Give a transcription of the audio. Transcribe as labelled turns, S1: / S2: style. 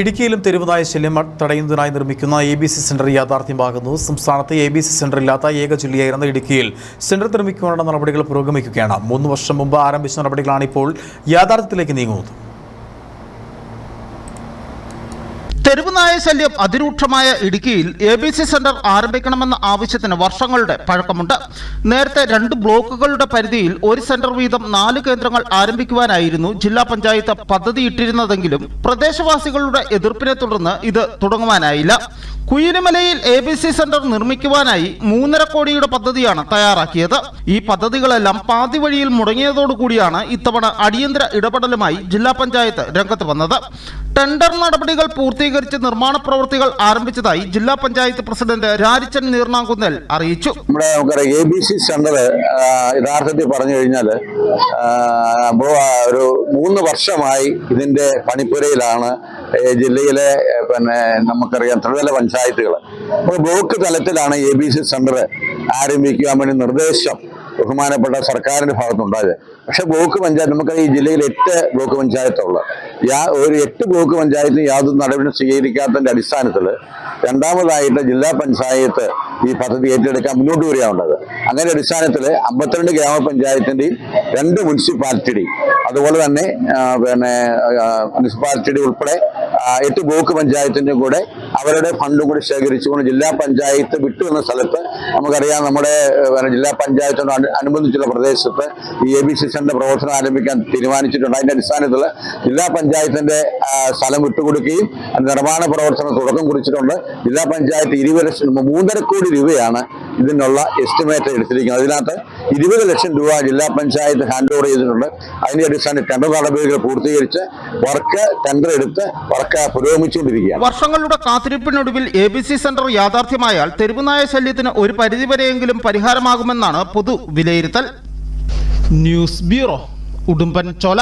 S1: ഇടുക്കിയിലും തെരുവുനായ ശല്യം തടയുന്നതിനായി നിർമ്മിക്കുന്ന എ ബി സി സെന്റർ യാഥാർത്ഥ്യമാകുന്നു. സംസ്ഥാനത്ത് എ ബി സി സെന്റർ ഇല്ലാത്ത ഏക ജില്ലയായിരുന്ന ഇടുക്കിയിൽ സെന്റർ നിർമ്മിക്കുവാനുള്ള നടപടികൾ പുരോഗമിക്കുകയാണ്. മൂന്ന് വർഷം മുമ്പ് ആരംഭിച്ച നടപടികളാണ് ഇപ്പോൾ യാഥാർത്ഥ്യത്തിലേക്ക് നീങ്ങുന്നത്.
S2: തെരുവുനായ ശല്യം അതിരൂക്ഷമായ ഇടുക്കിയിൽ എ ബി സി സെന്റർ ആരംഭിക്കണമെന്ന ആവശ്യത്തിന് വർഷങ്ങളുടെ പഴക്കമുണ്ട്. നേരത്തെ രണ്ട് ബ്ലോക്കുകളുടെ പരിധിയിൽ ഒരു സെന്റർ വീതം നാല് കേന്ദ്രങ്ങൾ ആരംഭിക്കുവാനായിരുന്നു ജില്ലാ പഞ്ചായത്ത് പദ്ധതിയിട്ടിരുന്നതെങ്കിലും പ്രദേശവാസികളുടെ എതിർപ്പിനെ തുടർന്ന് ഇത് തുടങ്ങുവാനായില്ല. കുയിലിമലയിൽ എ ബി സി സെന്റർ നിർമ്മിക്കുവാനായി മൂന്നര കോടിയുടെ പദ്ധതിയാണ് തയ്യാറാക്കിയത്. ഈ പദ്ധതികളെല്ലാം പാതി വഴിയിൽ മുടങ്ങിയതോടുകൂടിയാണ് ഇത്തവണ അടിയന്തര ഇടപെടലുമായി ജില്ലാ പഞ്ചായത്ത് രംഗത്ത് വന്നത്. ടെൻഡർ നടപടികൾ പൂർത്തീകരിച്ച് നിർമ്മാണ പ്രവൃത്തികൾ ആരംഭിച്ചതായി ജില്ലാ പഞ്ചായത്ത് പ്രസിഡന്റ് രാജിച്ചൻ നീർണാങ്കുന്നൽ അറിയിച്ചു.
S3: നമ്മുടെ നമുക്കറിയാം എ ബി സി സെന്റർ യഥാർത്ഥത്തിൽ പറഞ്ഞു കഴിഞ്ഞാൽ ഒരു മൂന്ന് വർഷമായി ഇതിന്റെ പണിപ്പുരയിലാണ് ജില്ലയിലെ പിന്നെ നമുക്കറിയാം ത്രിതല പഞ്ചായത്തുകൾ ബ്ലോക്ക് തലത്തിലാണ് എ ബി സി സെന്റർ ആരംഭിക്കുവാൻ വേണ്ടി നിർദ്ദേശം ബഹുമാനപ്പെട്ട സർക്കാരിന്റെ ഭാഗത്തുണ്ടായത്. പക്ഷെ ബ്ലോക്ക് പഞ്ചായത്ത് നമുക്ക് ഈ ജില്ലയിൽ എട്ട് ബ്ലോക്ക് പഞ്ചായത്തുള്ള യാ ഒരു എട്ട് ബ്ലോക്ക് പഞ്ചായത്തിന് യാതൊരു നടപടിയും സ്വീകരിക്കാത്തതിന്റെ അടിസ്ഥാനത്തിൽ രണ്ടാമതായിട്ട് ജില്ലാ പഞ്ചായത്ത് ഈ പദ്ധതി ഏറ്റെടുക്കാൻ മുന്നോട്ട് വരികയാണുള്ളത്. അങ്ങനെ അടിസ്ഥാനത്തിൽ അമ്പത്തിരണ്ട് ഗ്രാമപഞ്ചായത്തിന്റെയും രണ്ട് മുനിസിപ്പാലിറ്റി അതുപോലെ തന്നെ പിന്നെ മുനിസിപ്പാലിറ്റി മുനിസിപ്പാലിറ്റിയുടെ ഉൾപ്പെടെ എട്ട് ബ്ലോക്ക് പഞ്ചായത്തിന്റെ കൂടെ അവരുടെ ഫണ്ടും കൂടി ശേഖരിച്ചുകൊണ്ട് ജില്ലാ പഞ്ചായത്ത് വിട്ടു എന്ന സ്ഥലത്ത് നമുക്കറിയാം നമ്മുടെ ജില്ലാ പഞ്ചായത്തിനോട് അനു- അനുബന്ധിച്ചുള്ള പ്രദേശത്ത് ഈ എ ബി സി സെന്റർ പ്രവർത്തനം ആരംഭിക്കാൻ തീരുമാനിച്ചിട്ടുണ്ട്. അതിന്റെ അടിസ്ഥാനത്തിൽ ജില്ലാ പഞ്ചായത്തിന്റെ സ്ഥലം വിട്ടുകൊടുക്കുകയും നിർമ്മാണ പ്രവർത്തനം തുടക്കം കുറിച്ചിട്ടുണ്ട്. ജില്ലാ പഞ്ചായത്ത് ഇരുപത് മൂന്നര കോടി രൂപയാണ് ഇതിനുള്ള എസ്റ്റിമേറ്റ് എടുത്തിരിക്കുന്നത്. അതിനകത്ത് ഇരുപത് ലക്ഷം രൂപ ജില്ലാ പഞ്ചായത്ത് ഹാൻഡ് ഓവർ ചെയ്തിട്ടുണ്ട്. അതിന്റെ അടിസ്ഥാനത്തിൽ ടെൻഡർ നടപടികൾ പൂർത്തീകരിച്ച് വർക്ക് ടെൻഡർ എടുത്ത് വർക്ക് പുരോഗമിച്ചുകൊണ്ടിരിക്കുകയാണ്.
S2: വർഷങ്ങളുടെ കാത്തിരിപ്പിനൊടുവിൽ എ ബി സി സെന്റർ യാഥാർത്ഥ്യമായാൽ തെരുവുനായ ശല്യത്തിന് ഒരു പരിധിവരെയെങ്കിലും പരിഹാരമാകുമെന്നാണ് പൊതു വിലയിരുത്തൽ ന്യൂസ് ബ്യൂറോ ഉടുമ്പൻ ചോല.